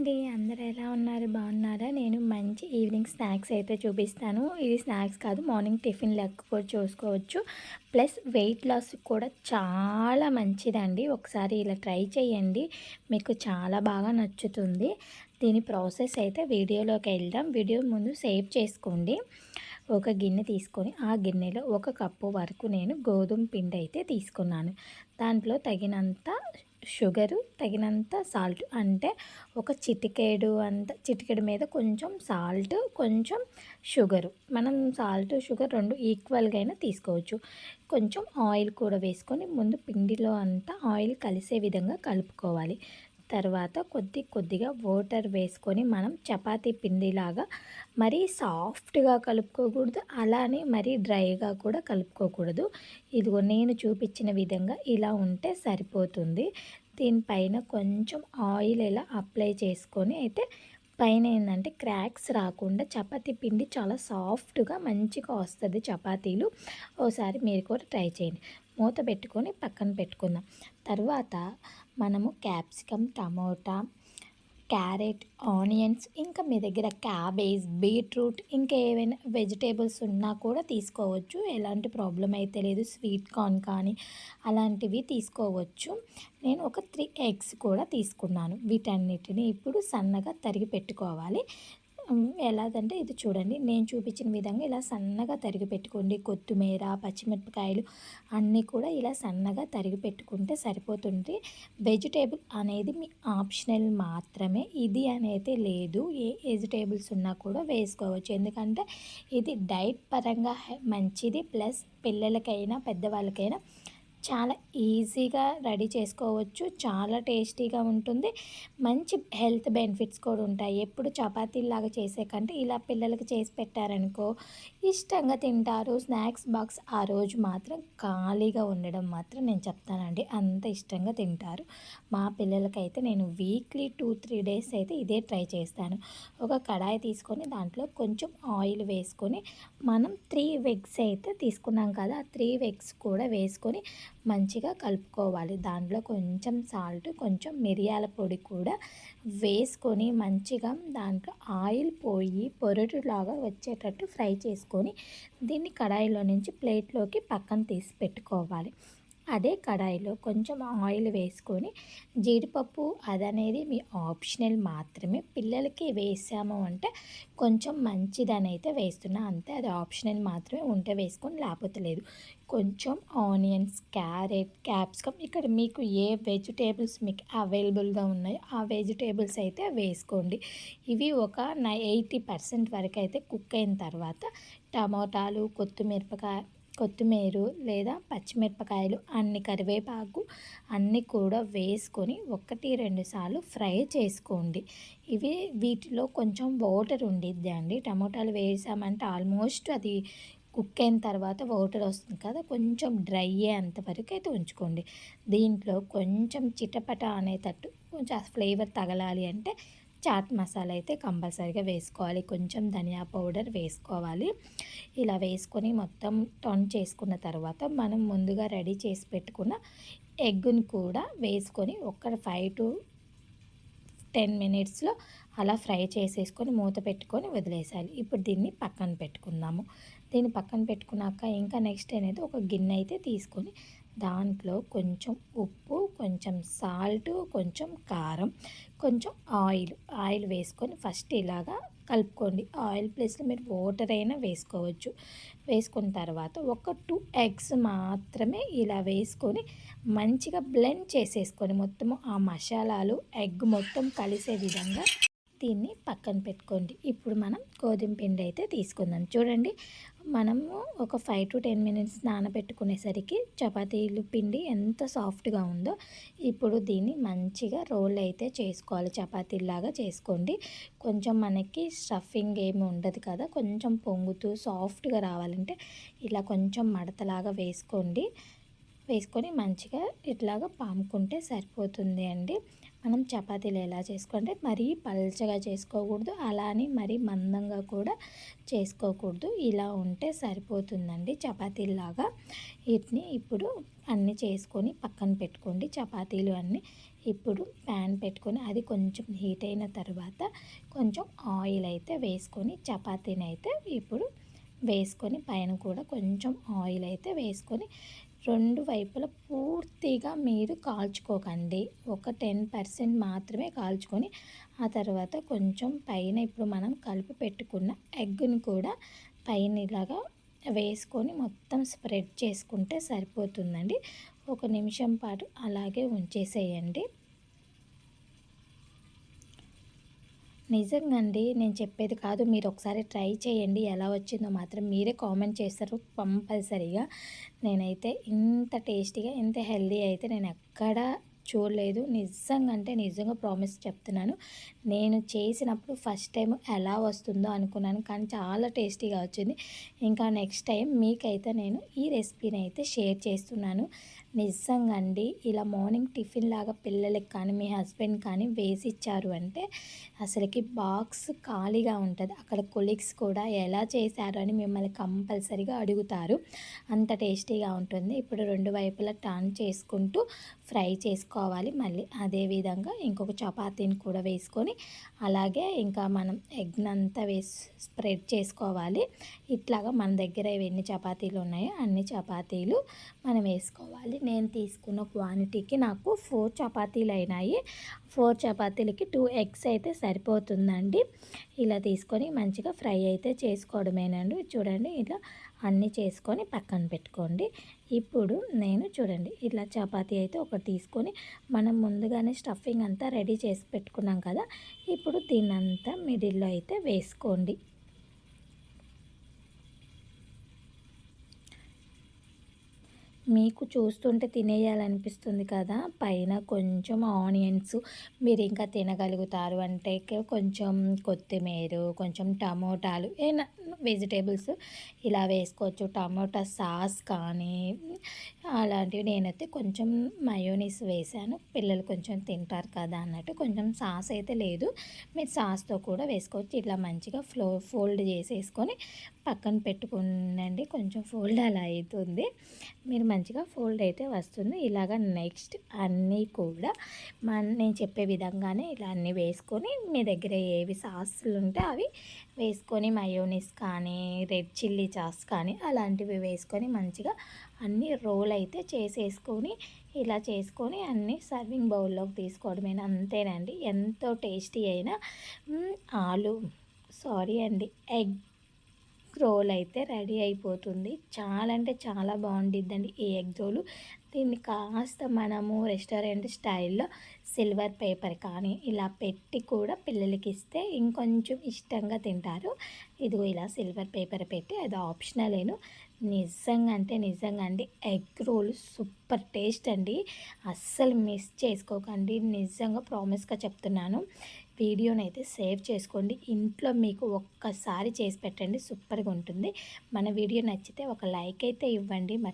అండి. అందరు ఎలా ఉన్నారు? బాగున్నారా? నేను మంచి ఈవినింగ్ స్నాక్స్ అయితే చూపిస్తాను. ఇది స్నాక్స్ కాదు మార్నింగ్ టిఫిన్ లెక్క కూడా చూసుకోవచ్చు. ప్లస్ వెయిట్ లాస్ కూడా చాలా మంచిదండి. ఒకసారి ఇలా ట్రై చేయండి. మీకు చాలా బాగా నచ్చుతుంది. దీని ప్రాసెస్ అయితే వీడియోలోకి వెళ్దాం. వీడియో ముందు సేవ్ చేసుకోండి. ఒక గిన్నె తీసుకొని ఆ గిన్నెలో ఒక కప్పు వరకు నేను గోధుమ పిండి అయితే తీసుకున్నాను. దాంట్లో తగినంత షుగరు తగినంత సాల్ట్ అంటే ఒక చిటికేడు అంత చిటికెడు మీద కొంచెం సాల్ట్ కొంచెం షుగరు. మనం సాల్ట్ షుగర్ రెండు ఈక్వల్గా అయినా తీసుకోవచ్చు. కొంచెం ఆయిల్ కూడా వేసుకొని ముందు పిండిలో అంతా ఆయిల్ కలిసే విధంగా కలుపుకోవాలి. తర్వాత కొద్ది కొద్దిగా వాటర్ వేసుకొని మనం చపాతీ పిండిలాగా మరీ సాఫ్ట్గా కలుపుకోకూడదు. అలానే మరీ డ్రైగా కూడా కలుపుకోకూడదు. ఇదిగో నేను చూపించిన విధంగా ఇలా ఉంటే సరిపోతుంది. దీనిపైన కొంచెం ఆయిల్ ఇలా అప్లై చేసుకొని అయితే పైన ఏంటంటే క్రాక్స్ రాకుండా చపాతీ పిండి చాలా సాఫ్ట్గా మంచిగా వస్తుంది చపాతీలు. ఓసారి మీరు కూడా ట్రై చేయండి. మూత పెట్టుకొని పక్కన పెట్టుకుందాం. తర్వాత మనము క్యాప్సికమ్ టమోటా క్యారెట్ ఆనియన్స్ ఇంకా మీ దగ్గర క్యాబేజ్ బీట్రూట్ ఇంకా ఏవైనా వెజిటేబుల్స్ ఉన్నా కూడా తీసుకోవచ్చు. ఎలాంటి ప్రాబ్లం అయితే లేదు. స్వీట్ కార్న్ కానీ అలాంటివి తీసుకోవచ్చు. నేను ఒక త్రీ ఎగ్స్ కూడా తీసుకున్నాను. వీటన్నిటిని ఇప్పుడు సన్నగా తరిగి పెట్టుకోవాలి. ఎలాగంటే ఇది చూడండి నేను చూపించిన విధంగా ఇలా సన్నగా తరిగి పెట్టుకోండి. కొత్తిమీర పచ్చిమిరపకాయలు అన్నీ కూడా ఇలా సన్నగా తరిగి పెట్టుకుంటే సరిపోతుంది. వెజిటేబుల్ అనేది మీ ఆప్షనల్ మాత్రమే. ఇది అనేది లేదు. ఏ వెజిటేబుల్స్ ఉన్నా కూడా వేసుకోవచ్చు. ఎందుకంటే ఇది డైట్ పరంగా మంచిది. ప్లస్ పిల్లలకైనా పెద్దవాళ్ళకైనా చాలా ఈజీగా రెడీ చేసుకోవచ్చు. చాలా టేస్టీగా ఉంటుంది. మంచి హెల్త్ బెనిఫిట్స్ కూడా ఉంటాయి. ఎప్పుడు చపాతీలాగా చేసే కంటే ఇలా పిల్లలకి చేసి పెట్టారనుకో ఇష్టంగా తింటారు. స్నాక్స్ బాక్స్ ఆ రోజు మాత్రం ఖాళీగా ఉండడం మాత్రం నేను చెప్తానండి. అంత ఇష్టంగా తింటారు. మా పిల్లలకైతే నేను వీక్లీ టూ త్రీ డేస్ అయితే ఇదే ట్రై చేస్తాను. ఒక కడాయి తీసుకొని దాంట్లో కొంచెం ఆయిల్ వేసుకొని మనం త్రీ వెగ్స్ అయితే తీసుకున్నాం కదా ఆ త్రీ వెగ్స్ కూడా వేసుకొని మంచిగా కలుపుకోవాలి. దాంట్లో కొంచెం సాల్ట్ కొంచెం మిరియాల పొడి కూడా వేసుకొని మంచిగా దాంట్లో ఆయిల్ పోయి పొరటులాగా వచ్చేటట్టు ఫ్రై చేసుకొని దీన్ని కడాయిలో నుంచి ప్లేట్లోకి పక్కన తీసి పెట్టుకోవాలి. అదే కడాయిలో కొంచెం ఆయిల్ వేసుకొని జీడిపప్పు అదనేది మీ ఆప్షనల్ మాత్రమే. పిల్లలకి వేసాము అంటే కొంచెం మంచిదని అయితే వేస్తున్నా అంతే అది ఆప్షనల్ మాత్రమే ఉంటే వేసుకొని లేకపోతే లేదు. కొంచెం ఆనియన్స్ క్యారెట్ క్యాప్సికమ్ ఇక్కడ మీకు ఏ వెజిటేబుల్స్ మీకు అవైలబుల్గా ఉన్నాయో ఆ వెజిటేబుల్స్ అయితే వేసుకోండి. ఇవి ఒక ఎయిటీ పర్సెంట్ వరకు అయితే కుక్ అయిన తర్వాత టమోటాలు కొత్తిమిరపకాయ కొత్తిమీర లేదా పచ్చిమిరపకాయలు అన్ని కరివేపాకు అన్నీ కూడా వేసుకొని ఒకటి రెండు సార్లు ఫ్రై చేసుకోండి. ఇవి వీటిలో కొంచెం వాటర్ ఉండిద్ది అండి. టమోటాలు వేసామంటే ఆల్మోస్ట్ అది కుక్ అయిన తర్వాత వాటర్ వస్తుంది కదా కొంచెం డ్రై అయ్యేంతవరకు అయితే ఉంచుకోండి. దీంట్లో కొంచెం చిటపట అనేటట్టు కొంచెం ఫ్లేవర్ తగలాలి అంటే చాట్ మసాలా అయితే కంపల్సరీగా వేసుకోవాలి. కొంచెం ధనియా పౌడర్ వేసుకోవాలి. ఇలా వేసుకొని మొత్తం టర్న్ చేసుకున్న తర్వాత మనం ముందుగా రెడీ చేసి పెట్టుకున్న ఎగ్గును కూడా వేసుకొని ఒక ఫైవ్ టు టెన్ మినిట్స్లో అలా ఫ్రై చేసేసుకొని మూత పెట్టుకొని వదిలేసాలి ఇప్పుడు దీన్ని పక్కన పెట్టుకుందాము. దీన్ని పక్కన పెట్టుకున్నాక ఇంకా నెక్స్ట్ అనేది ఒక గిన్నె అయితే తీసుకొని దాంట్లో కొంచెం ఉప్పు కొంచెం సాల్ట్ కొంచెం కారం కొంచెం ఆయిల్ ఆయిల్ వేసుకొని ఫస్ట్ ఇలాగా కలుపుకోండి. ఆయిల్ ప్లేస్లో మీరు వాటర్ అయినా వేసుకోవచ్చు. వేసుకున్న తర్వాత ఒక టూ ఎగ్స్ మాత్రమే ఇలా వేసుకొని మంచిగా బ్లెండ్ చేసేసుకొని మొత్తము ఆ మసాలాలు ఎగ్ మొత్తం కలిసే విధంగా దీన్ని పక్కన పెట్టుకోండి. ఇప్పుడు మనం గోధుమ పిండి అయితే తీసుకుందాం. చూడండి మనము ఒక ఫైవ్ టు టెన్ మినిట్స్ నానబెట్టుకునేసరికి చపాతీలు పిండి ఎంత సాఫ్ట్గా ఉందో ఇప్పుడు దీన్ని మంచిగా రోల్ అయితే చేసుకోవాలి. చపాతీలాగా చేసుకోండి. కొంచెం మనకి స్టఫింగ్ ఏమి ఉండదు కదా కొంచెం పొంగుతూ సాఫ్ట్గా రావాలంటే ఇలా కొంచెం మడతలాగా వేసుకోండి. వేసుకొని మంచిగా ఇట్లాగా పాముకుంటే సరిపోతుంది అండి. మనం చపాతీలు ఎలా చేసుకుంటే మరీ పల్చగా చేసుకోకూడదు అలానే మరీ మందంగా కూడా చేసుకోకూడదు. ఇలా ఉంటే సరిపోతుందండి చపాతీలాగా వీటిని ఇప్పుడు అన్నీ చేసుకొని పక్కన పెట్టుకోండి చపాతీలు అన్నీ. ఇప్పుడు ప్యాన్ పెట్టుకొని అది కొంచెం హీట్ అయిన తర్వాత కొంచెం ఆయిల్ అయితే వేసుకొని చపాతీని అయితే ఇప్పుడు వేసుకొని పైన కూడా కొంచెం ఆయిల్ అయితే వేసుకొని రెండు వైపులా పూర్తిగా మీరు కాల్చుకోకండి. ఒక టెన్ పర్సెంట్ మాత్రమే కాల్చుకొని ఆ తర్వాత కొంచెం పైన ఇప్పుడు మనం కలిపి పెట్టుకున్న ఎగ్ని కూడా పైన ఇలాగా వేసుకొని మొత్తం స్ప్రెడ్ చేసుకుంటే సరిపోతుందండి. ఒక నిమిషం పాటు అలాగే ఉంచేసేయండి. నిజంగా అండి నేను చెప్పేది కాదు. మీరు ఒకసారి ట్రై చేయండి. ఎలా వచ్చిందో మాత్రం మీరే కామెంట్ చేస్తారు కంపల్సరీగా. నేనైతే ఇంత టేస్టీగా ఇంత హెల్దీ అయితే నేను ఎక్కడా చూడలేదు. నిజంగా అంటే నిజంగా ప్రామిస్ చెప్తున్నాను. నేను చేసినప్పుడు ఫస్ట్ టైం ఎలా వస్తుందో అనుకున్నాను. కానీ చాలా టేస్టీగా వచ్చింది. ఇంకా నెక్స్ట్ టైం మీకైతే నేను ఈ రెసిపీని అయితే షేర్ చేస్తున్నాను. నిజంగా అండి ఇలా మార్నింగ్ టిఫిన్ లాగా పిల్లలకి కానీ మీ హస్బెండ్ కానీ వేసి ఇచ్చారు అంటే అసలుకి బాక్స్ ఖాళీగా ఉంటుంది. అక్కడ కొలీగ్స్ కూడా ఎలా చేశారు అని మిమ్మల్ని కంపల్సరీగా అడుగుతారు. అంత టేస్టీగా ఉంటుంది. ఇప్పుడు రెండు వైపులా టర్న్ చేసుకుంటూ ఫ్రై చేసుకోవాలి. మళ్ళీ అదేవిధంగా ఇంకొక చపాతీని కూడా వేసుకొని అలాగే ఇంకా మనం ఎగ్నంతా వేసి స్ప్రెడ్ చేసుకోవాలి. ఇట్లాగా మన దగ్గర ఎన్ని చపాతీలు ఉన్నాయో అన్ని చపాతీలు మనం వేసుకోవాలి. నేను తీసుకున్న క్వాంటిటీకి నాకు ఫోర్ చపాతీలు అయినాయి. ఫోర్ చపాతీలకి టూ ఎగ్స్ అయితే సరిపోతుందండి. ఇలా తీసుకొని మంచిగా ఫ్రై అయితే చేసుకోవడమేనండి. చూడండి ఇలా అన్నీ చేసుకొని పక్కన పెట్టుకోండి. ఇప్పుడు నేను చూడండి ఇట్లా చపాతీ అయితే ఒకటి తీసుకొని మనం ముందుగానే స్టఫింగ్ అంతా రెడీ చేసి పెట్టుకున్నాం కదా ఇప్పుడు దీన్నంతా మిడిల్లో అయితే వేసుకోండి. మీకు చూస్తుంటే తినేయాలనిపిస్తుంది కదా పైన కొంచెం ఆనియన్స్ మీరు ఇంకా తినగలుగుతారు. అంటే కొంచెం కొత్తిమీర కొంచెం టమోటాలు ఏనా వెజిటేబుల్స్ ఇలా వేసుకోవచ్చు. టమోటా సాస్ కానీ అలాంటివి నేనైతే కొంచెం మయోనీస్ వేసాను. పిల్లలు కొంచెం తింటారు కదా అన్నట్టు కొంచెం సాస్ అయితే లేదు. మీరు సాస్తో కూడా వేసుకోవచ్చు. ఇట్లా మంచిగా ఫ్లో ఫోల్డ్ చేసేసుకొని పక్కన పెట్టుకునండి. కొంచెం ఫోల్డ్ అలా అవుతుంది మీరు మంచిగా ఫోల్డ్ అయితే వస్తుంది. ఇలాగ నెక్స్ట్ అన్నీ కూడా మన నేను చెప్పే విధంగానే ఇలా అన్నీ వేసుకొని మీ దగ్గర ఏవి సాసులు ఉంటే అవి వేసుకొని మయోనీస్ కానీ రెడ్ చిల్లీ సాస్ కానీ అలాంటివి వేసుకొని మంచిగా అన్నీ రోల్ అయితే చేసేసుకొని ఇలా చేసుకొని అన్నీ సర్వింగ్ బౌల్లోకి తీసుకోవడమేనా? అంతేనండి. ఎంతో టేస్టీ అయినా ఆలు సారీ అండి ఎగ్ రోల్ అయితే రెడీ అయిపోతుంది. చాలా అంటే చాలా బాగుండిద్దండి ఈ ఎగ్ రోలు. దీన్ని కాస్త మనము రెస్టారెంట్ స్టైల్లో సిల్వర్ పేపర్ కానీ ఇలా పెట్టి కూడా పిల్లలకి ఇస్తే ఇంకొంచెం ఇష్టంగా తింటారు. ఇదిగో ఇలా సిల్వర్ పేపర్ పెట్టి అది ఆప్షనలేను నిజంగా అంటే నిజంగా అండి ఎగ్ రోల్ సూపర్ టేస్ట్ అండి. అస్సలు మిస్ చేసుకోకండి. నిజంగా ప్రామిస్గా చెప్తున్నాను. వీడియోని అయితే సేవ్ చేసుకోండి. ఇంట్లో మీకు ఒక్కసారి చేసి పెట్టండి. సూపర్గా ఉంటుంది. మన వీడియో నచ్చితే ఒక లైక్ అయితే ఇవ్వండి.